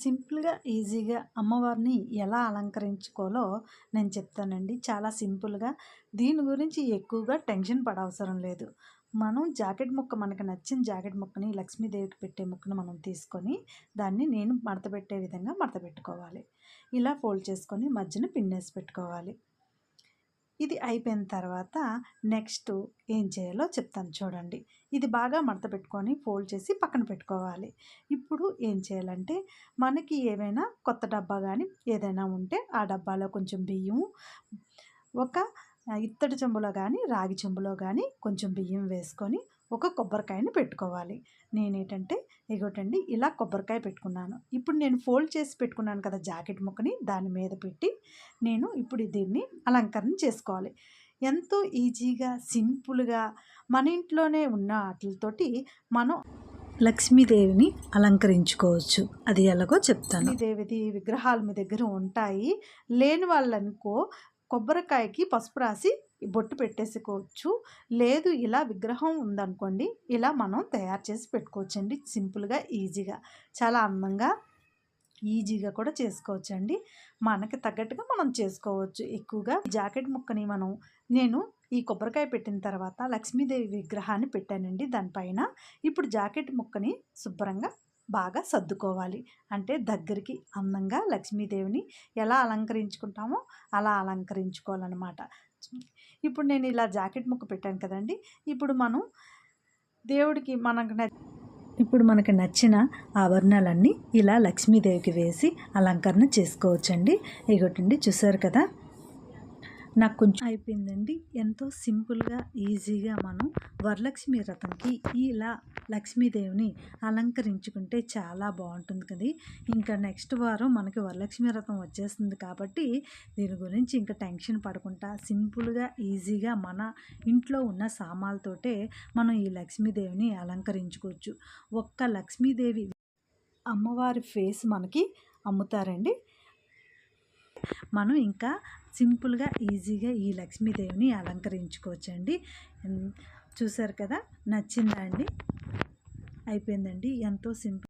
సింపుల్‌గా, ఈజీగా అమ్మవారిని ఎలా అలంకరించుకోవాలో నేను చెప్తానండి. చాలా సింపుల్‌గా దీని గురించి ఎక్కువగా టెన్షన్ పడవసరం లేదు. మనం జాకెట్ ముక్క మనకు నచ్చిన జాకెట్ ముక్కని లక్ష్మీదేవికి పెట్టే ముక్కను మనం తీసుకొని, దాన్ని నేను మడత పెట్టే విధంగా మడత పెట్టుకోవాలి. ఇలా ఫోల్డ్ చేసుకొని మధ్యన పిన్నేసి పెట్టుకోవాలి. ఇది అయిపోయిన తర్వాత నెక్స్ట్ ఏం చేయాలో చెప్తాను చూడండి. ఇది బాగా మడత పెట్టుకొని ఫోల్డ్ చేసి పక్కన పెట్టుకోవాలి. ఇప్పుడు ఏం చేయాలంటే మనకి ఏమైనా కొత్త డబ్బా కానీ ఏదైనా ఉంటే ఆ డబ్బాలో కొంచెం బియ్యం ఒక ఇత్తడి చెంబులో కానీ రాగి చెంబులో కానీ కొంచెం బియ్యం వేసుకొని ఒక కొబ్బరికాయని పెట్టుకోవాలి. నేనేంటంటే ఇగోటండి ఇలా కొబ్బరికాయ పెట్టుకున్నాను. ఇప్పుడు నేను ఫోల్డ్ చేసి పెట్టుకున్నాను కదా జాకెట్ ముక్కని దాని మీద పెట్టి నేను ఇప్పుడు దీన్ని అలంకరణ చేసుకోవాలి. ఎంతో ఈజీగా సింపుల్గా మన ఇంట్లోనే ఉన్న వాటితోటి మనం లక్ష్మీదేవిని అలంకరించుకోవచ్చు. అది ఎలాగో చెప్తాను. దేవిది విగ్రహాలు మీ దగ్గర ఉంటాయి. లేని వాళ్ళనుకో కొబ్బరికాయకి పసుపు రాసి బొట్టు పెట్టేసుకోవచ్చు. లేదు ఇలా విగ్రహం ఉందనుకోండి ఇలా మనం తయారు చేసి పెట్టుకోవచ్చండి. సింపుల్గా ఈజీగా చాలా అందంగా ఈజీగా కూడా చేసుకోవచ్చండి. మనకి తగ్గట్టుగా మనం చేసుకోవచ్చు. ఎక్కువగా జాకెట్ ముక్కని మనం నేను ఈ కొబ్బరికాయ పెట్టిన తర్వాత లక్ష్మీదేవి విగ్రహాన్ని పెట్టానండి దానిపైన. ఇప్పుడు జాకెట్ ముక్కని శుభ్రంగా బాగా సర్దుకోవాలి. అంటే దగ్గరికి అందంగా లక్ష్మీదేవిని ఎలా అలంకరించుకుంటామో అలా అలంకరించుకోవాలన్నమాట. ఇప్పుడు నేను ఇలా జాకెట్ ముక్క పెట్టాను కదండి. ఇప్పుడు మనం దేవుడికి మనకు ఇప్పుడు మనకి నచ్చిన ఆభరణాలన్నీ ఇలా లక్ష్మీదేవికి వేసి అలంకరణ చేసుకోవచ్చండి. ఇగోటండి చూసారు కదా? నాకు కొంచెం అయిపోయిందండి. ఎంతో సింపుల్గా ఈజీగా మనం వరలక్ష్మి వ్రతంకి ఇలా లక్ష్మీదేవిని అలంకరించుకుంటే చాలా బాగుంటుంది కదా. ఇంకా నెక్స్ట్ వారం మనకి వరలక్ష్మి వ్రతం వచ్చేస్తుంది కాబట్టి దీని గురించి ఇంకా టెన్షన్ పడకుండా సింపుల్గా ఈజీగా మన ఇంట్లో ఉన్న సామాలతోటే మనం ఈ లక్ష్మీదేవిని అలంకరించుకోవచ్చు. ఒక్క లక్ష్మీదేవి అమ్మవారి ఫేస్ మనకి అమ్ముతారండి. మనం ఇంకా సింపుల్గా ఈజీగా ఈ లక్ష్మీదేవిని అలంకరించుకోవచ్చండి. చూసారు కదా? నచ్చిందా అండి? అయిపోయిందండి. ఎంతో సింపుల్